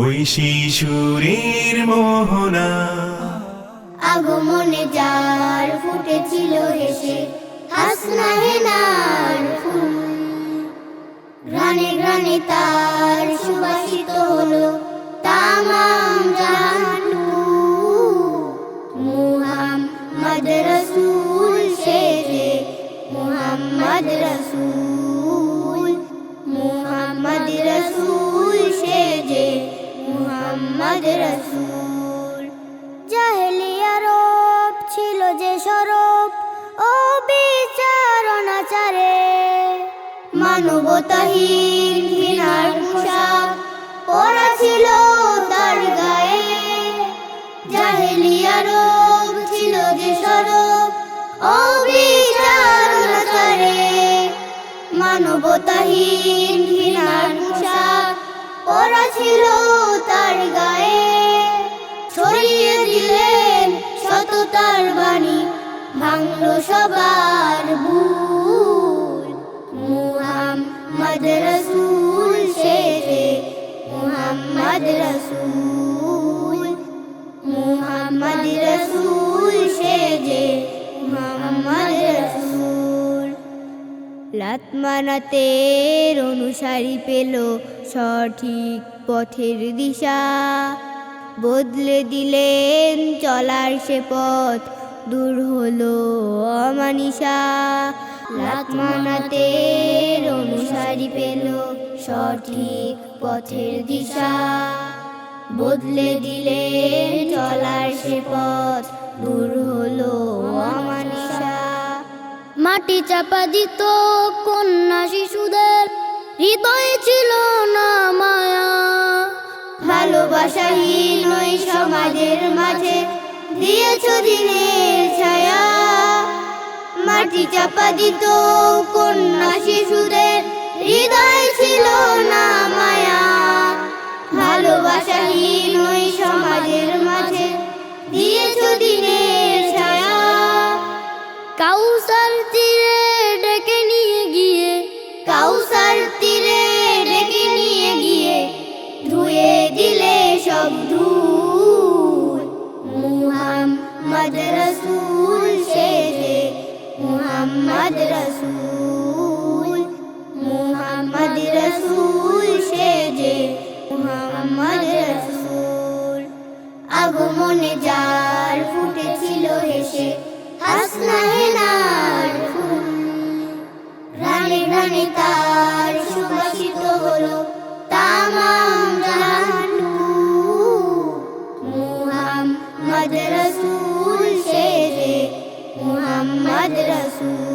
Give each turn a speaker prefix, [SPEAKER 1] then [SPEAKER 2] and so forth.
[SPEAKER 1] ওই শিশুরের মোহনা।
[SPEAKER 2] আগমনে যার ফুটেছিল হেসে, হাসনা হেনার ফুল। ঘ্রাণে ঘ্রাণে তার সুবাসিত হলো তামাম জাহান মুহাম্মদ রসুল শেরে মুহাম্মদ রসুল। মানবতাহীন ঘৃণার পোশাক পরা ছিল তার গায়ে। জাহেলিয়া রূপ ছিল যে ও বিচারণাচারে মানবতাহীন ঘৃণার পোশাক পরা ছিল তার গায়ে। ছড়িয়ে দিলেন সততার বাণী, ভাঙলো সবার ভুল মুহাম্মদ রসুল শেরে, মুহাম্মদ রসুল মুহাম্মদ রসুল শেরে, মুহাম্মদ রসুল। লাতমানাতের অনুসারী পেল সঠিক পথের দিশা। বদলে দিলেন চলার সে পথ, দূর হলো অমানিসা লাতমানাতের অনুসারী পেল সঠিক পথের দিশা। বদলে দিলেন চলার সে পথ দূর হলো অমানিসা মাটি চাপা দিত কন্যা শিশুদের, হৃদয়ে ছিল না মায়া। ভালোবাসাহীন ওই সমাজের মাঝে, দিয়েছ দিনের ছায়া। মাটি চাপা দিত কন্যা শিশুদের। হৃদয় ছিল না মায়া। ভালোবাসাহীন ওই সমাজের মাঝে দিয়েছ দিনের ছায়া। কাউসার তীরে ডেকে নিয়ে গিয়ে, কাউসার তীরে ডেকে নিয়ে গিয়ে, ধুয়ে দিলে সব ধুল। মুহাম্মদ রসুল মুহাম্মদ রসুল মুহাম্মদ রসুল শেরে মুহাম্মদ রসুল। আগমনে যার ফুটেছিল হেসে, হাসনা হেনার ফুল। ঘ্রাণে ঘ্রাণে তার সুবাসিত হলো তামাম জাহানু মুহাম্মদ রসুল। শেরে মুহাম্মদ রসুল